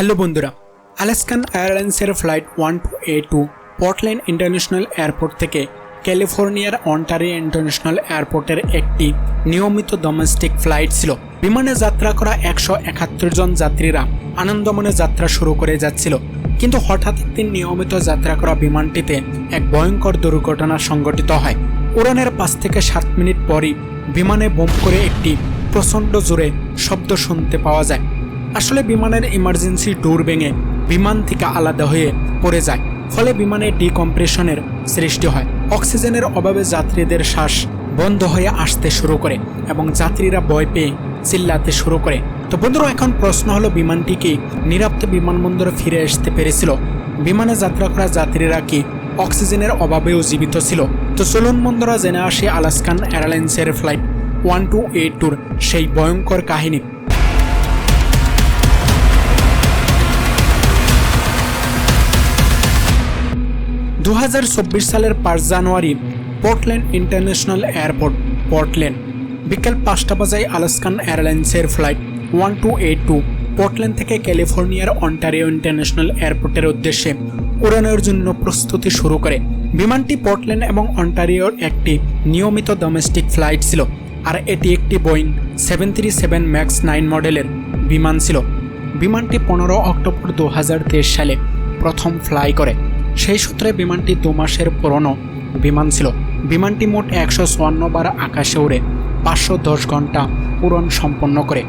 Hello বন্ধুরা, Alaskan এয়ারলাইন্সের flight one two eight two Portland International Airport থেকে ক্যালিফোর্নিয়ার অন্টারিও ইন্টারন্যাশনাল এয়ারপোর্টের একটি নিয়মিত ডোমেস্টিক ফ্লাইট ছিল। বিমানে যাত্রা করা একশো একাত্তর জন যাত্রীরা আনন্দমনে যাত্রা শুরু করে যাচ্ছিল। কিন্তু হঠাৎ একদিন নিয়মিত যাত্রা করা বিমানটিতে এক ভয়ঙ্কর দুর্ঘটনা সংঘটিত হয়। উড়ানের পাঁচ থেকে সাত মিনিট পরই বিমানে বোম করে একটি প্রচণ্ড জোরে শব্দ শুনতে পাওয়া যায়। আসলে বিমানের ইমার্জেন্সি ডোর ভেঙে বিমান থেকে আলাদা হয়ে পড়ে যায়। ফলে বিমানে ডিকম্প্রেশনের সৃষ্টি হয়। অক্সিজেনের অভাবে যাত্রীদের শ্বাস বন্ধ হয়ে আসতে শুরু করে এবং যাত্রীরা ভয় পেয়ে চিল্লাতে শুরু করে। তো বন্ধুরা, এখন প্রশ্ন হলো, বিমানটি কি নিরাপদ বিমানবন্দরে ফিরে আসতে পেরেছিল? বিমানে যাত্রা করা যাত্রীরা কি অক্সিজেনের অভাবেও জীবিত ছিল? তো চলুন বন্ধুরা, জেনে আসি আলাস্কান এয়ারলাইন্সের ফ্লাইট ওয়ান টু এইট টুর সেই ভয়ঙ্কর কাহিনী। দু হাজার চব্বিশ সালের পাঁচ জানুয়ারি পোর্টল্যান্ড ইন্টারন্যাশনাল এয়ারপোর্ট, পোর্টল্যান্ড। বিকেল পাঁচটা বাজায় আলাস্কান এয়ারলাইন্সের flight one two eight two Portland থেকে ক্যালিফোর্নিয়ার অন্টারিও ইন্টারন্যাশনাল এয়ারপোর্টের উদ্দেশ্যে উড়ানোর জন্য প্রস্তুতি শুরু করে। বিমানটি পোর্টল্যান্ড এবং অন্টারিওর একটি নিয়মিত ডোমেস্টিক ফ্লাইট ছিল, আর এটি একটি Boeing seven three seven max nine মডেলের বিমান ছিল। বিমানটি পনেরো অক্টোবর দু হাজার তেইশ সালে প্রথম ফ্লাই করে। সেই সূত্রে বিমানটি দু মাসের পুরনো বিমান ছিল। বিমানটি মোট একশো চুয়ান্ন বার আকাশে উড়ে পাঁচশো দশ ঘণ্টা পূরণ সম্পন্ন করে।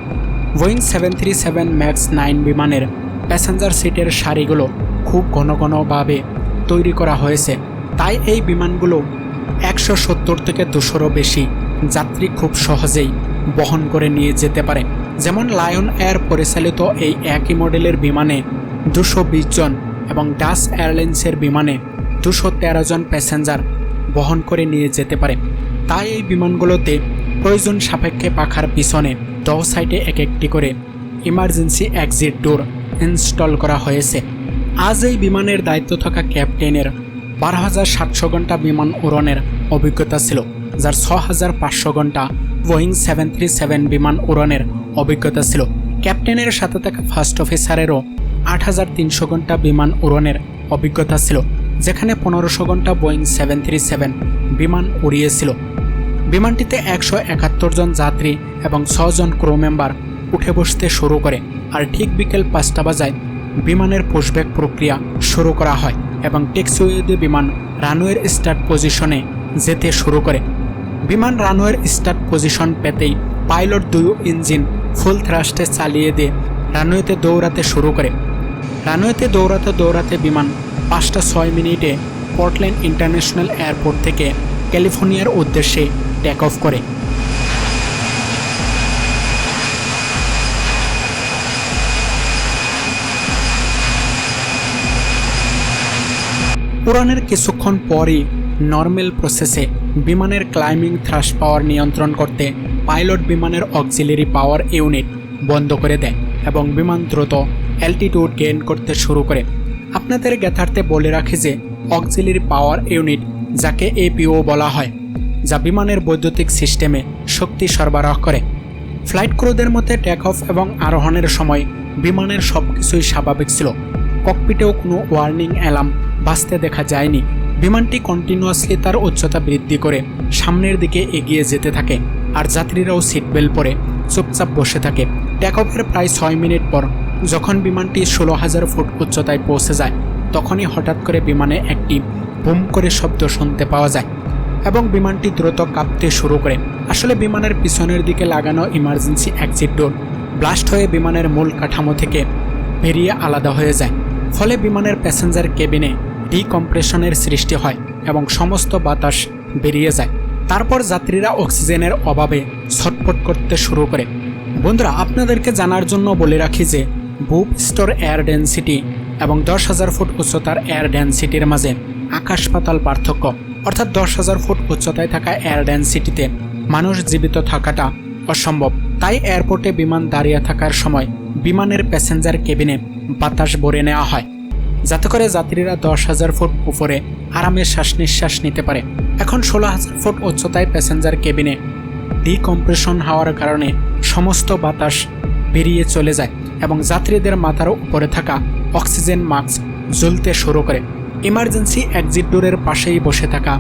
Boeing seven three seven max nine বিমানের প্যাসেঞ্জার সিটের সারিগুলো খুব ঘন ঘনভাবে তৈরি করা হয়েছে। তাই এই বিমানগুলো একশো সত্তর থেকে দুশোরও বেশি যাত্রী খুব সহজেই বহন করে নিয়ে যেতে পারে। যেমন লায়ন এয়ার পরিচালিত এই একই মডেলের বিমানে দুশো জন এবং ডাস এয়ারলাইন্সের বিমানে দুশো তেরো জন প্যাসেঞ্জার বহন করে নিয়ে যেতে পারে। তাই এই বিমানগুলোতে প্রয়োজন সাপেক্ষে পাখার পিছনে দশ সাইডে এক একটি করে ইমার্জেন্সি এক্সিট ডোর ইনস্টল করা হয়েছে। আজ এই বিমানের দায়িত্ব থাকা ক্যাপ্টেনের বারো হাজার সাতশো ঘণ্টা বিমান উড়নের অভিজ্ঞতা ছিল, যার ছ হাজার পাঁচশো ঘণ্টা বোয়িং সেভেন থ্রি সেভেন বিমান উড়নের অভিজ্ঞতা ছিল। ক্যাপ্টেনের সাথে থাকা ফার্স্ট অফিসারেরও আট হাজার তিনশো ঘণ্টা বিমান উড়নের অভিজ্ঞতা ছিল, যেখানে পনেরোশো ঘণ্টা বোয়িং সেভেন থ্রি সেভেন বিমান উড়িয়েছিল। বিমানটিতে একশো একাত্তর জন যাত্রী এবং ছজন ক্রু মেম্বার উঠে বসতে শুরু করে আর ঠিক বিকেল পাঁচটা বাজায় বিমানের পুশব্যাক প্রক্রিয়া শুরু করা হয় এবং টেক্সওয়েতে বিমান রানওয়ের স্টার্ট পজিশনে যেতে শুরু করে। বিমান রানওয়ের স্টার্ট পজিশন পেতেই পাইলট দুই ইঞ্জিন ফুল থ্রাস্টে চালিয়ে দিয়ে রানওয়েতে দৌড়াতে শুরু করে। রানওয়েতে দৌড়াতে দৌড়াতে বিমান পাঁচটা ছয় মিনিটে পোর্টল্যান্ড ইন্টারন্যাশনাল এয়ারপোর্ট থেকে ক্যালিফোর্নিয়ার উদ্দেশ্যে টেক অফ করে। উড়ানের কিছুক্ষণ পরই নর্মাল প্রসেসে বিমানের ক্লাইম্বিং থ্রাস পাওয়ার নিয়ন্ত্রণ করতে পাইলট বিমানের অক্সিলারি পাওয়ার ইউনিট বন্ধ করে দেয় এবং বিমান দ্রুত অ্যালটিটিউড গেইন করতে শুরু করে। আপনাদের জ্ঞাতার্থে বলে রাখি যে অক্সিলারি পাওয়ার ইউনিট যাকে এপিও বলা হয়, যা বিমানের বৈদ্যুতিক সিস্টেমে শক্তি সরবরাহ করে। ফ্লাইট ক্রুদের মধ্যে টেক অফ এবং আরোহণের সময় বিমানের সব কিছুই স্বাভাবিক ছিল। ককপিটেও কোনো ওয়ার্নিং অ্যালার্ম বাঁচতে দেখা যায়নি। বিমানটি কন্টিনিউয়াসলি তার উচ্চতা বৃদ্ধি করে সামনের দিকে এগিয়ে যেতে থাকে, আর যাত্রীরাও সিট বেল্ট পরে চুপচাপ বসে থাকে। টেক অফের প্রায় ছয় মিনিট পর যখন বিমানটি ষোলো হাজার ফুট উচ্চতায় পৌঁছে যায়, তখনই হঠাৎ করে বিমানে একটি বুম করে শব্দ শুনতে পাওয়া যায় এবং বিমানটি দ্রুত কাঁপতে শুরু করে। আসলে বিমানের পিছনের দিকে লাগানো ইমার্জেন্সি এক্সিট ডোর ব্লাস্ট হয়ে বিমানের মূল কাঠামো থেকে বেরিয়ে আলাদা হয়ে যায়। ফলে বিমানের প্যাসেঞ্জার কেবিনে ডিকম্প্রেশনের সৃষ্টি হয় এবং সমস্ত বাতাস বেরিয়ে যায়। তারপর যাত্রীরা অক্সিজেনের অভাবে ছটফট করতে শুরু করে। বন্ধুরা, আপনাদেরকে জানার জন্য বলে রাখি যে বুপ স্টোর এয়ার ডেন্সিটি এবং দশ হাজার ফুট উচ্চতার এয়ার ডেন্সিটির মাঝে আকাশ পাতাল পার্থক্য। অর্থাৎ দশ হাজার ফুট উচ্চতায় থাকা এয়ার ডেন্সিটিতে মানুষ জীবিত থাকাটা অসম্ভব। তাই এয়ারপোর্টে বিমান দাঁড়িয়ে থাকার সময় বিমানের প্যাসেঞ্জার কেবিনে বাতাস ভরে নেওয়া হয়, যাতে করে যাত্রীরা দশ হাজার ফুট উপরে আরামে শ্বাস নিঃশ্বাস নিতে পারে। এখন ষোলো হাজার ফুট উচ্চতায় প্যাসেঞ্জার কেবিনে ডিকম্প্রেশন হওয়ার কারণে সমস্ত বাতাস বেরিয়ে চলে যায়। এবং যাত্রীদের মাথার উপরে থাকা অক্সিজেন মাস্ক জ্বলতে শুরু করে। ইমার্জেন্সি এক্সিট ডোরের পাশেই বসে থাকা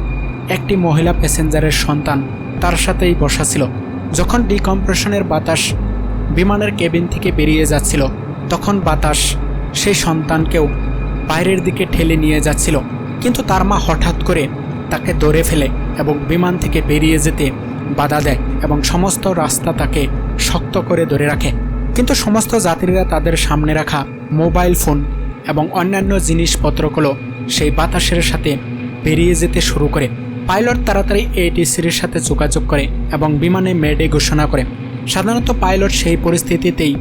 একটি মহিলা প্যাসেঞ্জারের সন্তান তার সাথেই বসা ছিল। যখন ডিকম্প্রেশনের বাতাস বিমানের কেবিন থেকে বেরিয়ে যাচ্ছিল, তখন বাতাস সেই সন্তানকেও বাইরের দিকে ঠেলে নিয়ে যাচ্ছিল। কিন্তু তার মা হঠাৎ করে তাকে ধরে ফেলে এবং বিমান থেকে বেরিয়ে যেতে বাধা দেয় এবং সমস্ত রাস্তা তাকে শক্ত করে ধরে রাখে। কিন্তু সমস্ত যাত্রীরা তাদের সামনে রাখা মোবাইল ফোন এবং অন্যান্য জিনিসপত্রগুলো সেই বাতাসের সাথে বেরিয়ে যেতে শুরু করে। পাইলট তাড়াতাড়ি এটিসির সাথে যোগাযোগ করে এবং বিমানে মেডে ঘোষণা করে। সাধারণত পাইলট সেই পরিস্থিতিতেই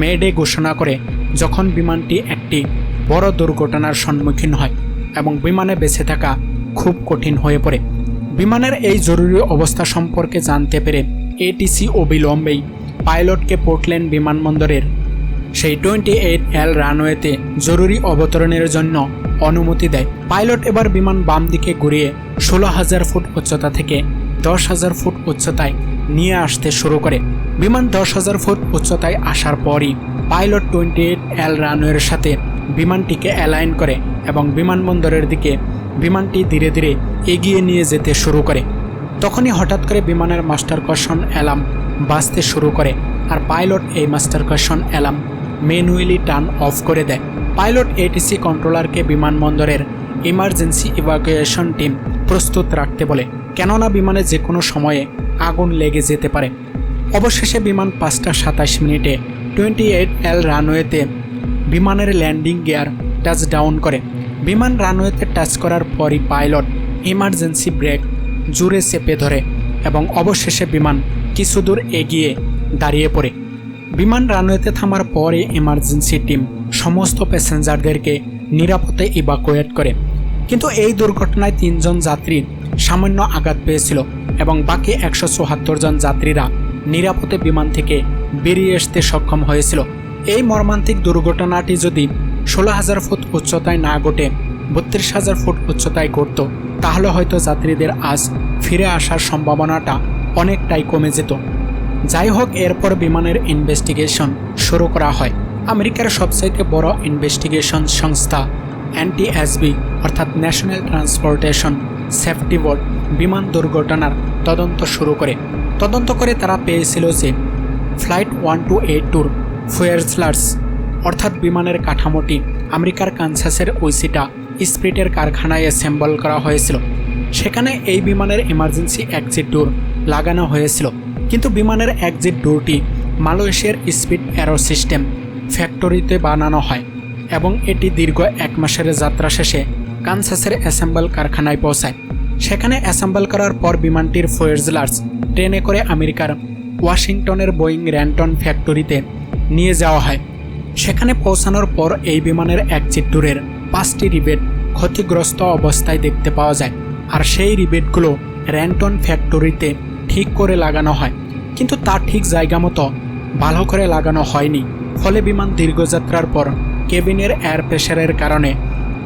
মেডে ঘোষণা করে যখন বিমানটি একটি বড় দুর্ঘটনার সম্মুখীন হয় এবং বিমানে বেঁচে থাকা খুব কঠিন হয়ে পড়ে। বিমানের এই জরুরি অবস্থা সম্পর্কে জানতে পেরে এটিসি অবিলম্বেই পাইলটকে পোর্টল্যান্ড বিমানবন্দরের সেই টোয়েন্টি এইট এল রানওয়েতে জরুরি অবতরণের জন্য অনুমতি দেয়। পাইলট এবার বিমান বাম দিকে ঘুরিয়ে ষোলো হাজার ফুট উচ্চতা থেকে দশ হাজার ফুট উচ্চতায় নিয়ে আসতে শুরু করে। বিমান দশ হাজার ফুট উচ্চতায় আসার পরই পাইলট টোয়েন্টি এইট এল রানওয়ের সাথে বিমানটিকে অ্যালাইন করে এবং বিমানবন্দরের দিকে বিমানটি ধীরে ধীরে এগিয়ে নিয়ে যেতে শুরু করে। তখনই হঠাৎ করে বিমানের মাস্টার কশন অ্যালার্ম বাজতে শুরু করে। আর পাইলট এই master caution alarm manually turn off করে দেয়। পাইলট এটিসি কন্ট্রোলারকে বিমানবন্দরের ইমার্জেন্সি ইভাকুয়েশন টিম প্রস্তুত রাখতে বলে, কেননা বিমানে যে কোনো সময়ে আগুন লেগে যেতে পারে। অবশেষে বিমান পাঁচটা সাতাশ মিনিটে টোয়েন্টি এইট এল রানওয়েতে বিমানের ল্যান্ডিং গিয়ার টাচ ডাউন করে। বিমান রানওয়েতে টাচ করার পরই পাইলট ইমার্জেন্সি ব্রেক জুড়ে চেপে ধরে এবং অবশেষে বিমান কিছু দূর এগিয়ে দাঁড়িয়ে পড়ে। বিমান রানওয়েতে থামার পরে ইমার্জেন্সি টিম সমস্ত প্যাসেঞ্জারদেরকে নিরাপদে ইভাকুয়েট করে। কিন্তু এই দুর্ঘটনায় তিনজন যাত্রী সামান্য আঘাত পেয়েছিল এবং বাকি একশো চুয়াত্তর জন যাত্রীরা নিরাপদে বিমান থেকে বেরিয়ে আসতে সক্ষম হয়েছিল। এই মর্মান্তিক দুর্ঘটনাটি যদি ষোলো হাজার ফুট উচ্চতায় না ঘটে, বত্রিশ হাজার ফুট উচ্চতায় ঘটত, তাহলে হয়তো যাত্রীদের আজ ফিরে আসার সম্ভাবনাটা অনেকটাই কমে যেত। যাই হোক এরপর বিমানের ইনভেস্টিগেশন শুরু করা হয়। আমেরিকার সবচাইতে বড় ইনভেস্টিগেশন সংস্থা এনটিএসবি অর্থাৎ ন্যাশনাল ট্রান্সপোর্টেশন সেফটি বোর্ড বিমান দুর্ঘটনার তদন্ত শুরু করে। তদন্ত করে তারা পেয়েছিল যে ফ্লাইট ওয়ান টু এইট টুর ফুয়েরসলার্স অর্থাৎ বিমানের কাঠামোটি আমেরিকার কানসাসের ঐসিটা স্প্রিটের কারখানায় অ্যাসেম্বল করা হয়েছিল। সেখানে এই বিমানের এমার্জেন্সি এক্সিট ডোর লাগানো হয়েছিল। কিন্তু বিমানের এক্সিট ডোরটি মালয়েশিয়ার স্পিড অ্যারো সিস্টেম ফ্যাক্টরিতে বানানো হয় এবং এটি দীর্ঘ এক মাসের যাত্রা শেষে কানসাসের অ্যাসেম্বল কারখানায় পৌঁছায়। সেখানে অ্যাসেম্বল করার পর বিমানটির ফোয়েজলার্স ট্রেনে করে আমেরিকার ওয়াশিংটনের বোয়িং র্যান্টন ফ্যাক্টরিতে নিয়ে যাওয়া হয়। সেখানে পৌঁছানোর পর এই বিমানের এক্সিট ডোরের পাঁচটি রিবেট ক্ষতিগ্রস্ত অবস্থায় দেখতে পাওয়া যায়। আর সেই রিবেটগুলো র্যান্টন ফ্যাক্টরিতে ঠিক করে লাগানো হয়। কিন্তু তার ঠিক জায়গা মতো ভালো করে লাগানো হয়নি। ফলে বিমান দীর্ঘযাত্রার পর কেবিনের এয়ার প্রেশারের কারণে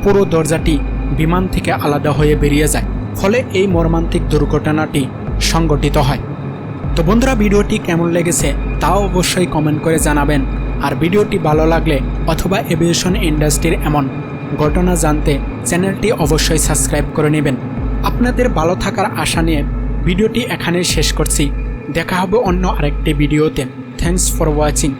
পুরো দরজাটি বিমান থেকে আলাদা হয়ে বেরিয়ে যায়। ফলে এই মর্মান্তিক দুর্ঘটনাটি সংঘটিত হয়। তো বন্ধুরা, ভিডিওটি কেমন লেগেছে তাও অবশ্যই কমেন্ট করে জানাবেন। আর ভিডিওটি ভালো লাগলে অথবা এভিয়েশন ইন্ডাস্ট্রির এমন ঘটনা জানতে চ্যানেলটি অবশ্যই সাবস্ক্রাইব করে নেবেন। আপনাদের ভালো থাকার আশা নিয়ে ভিডিওটি এখানেই শেষ করছি। দেখা হবে অন্য আরেকটি ভিডিওতে। Thanks for watching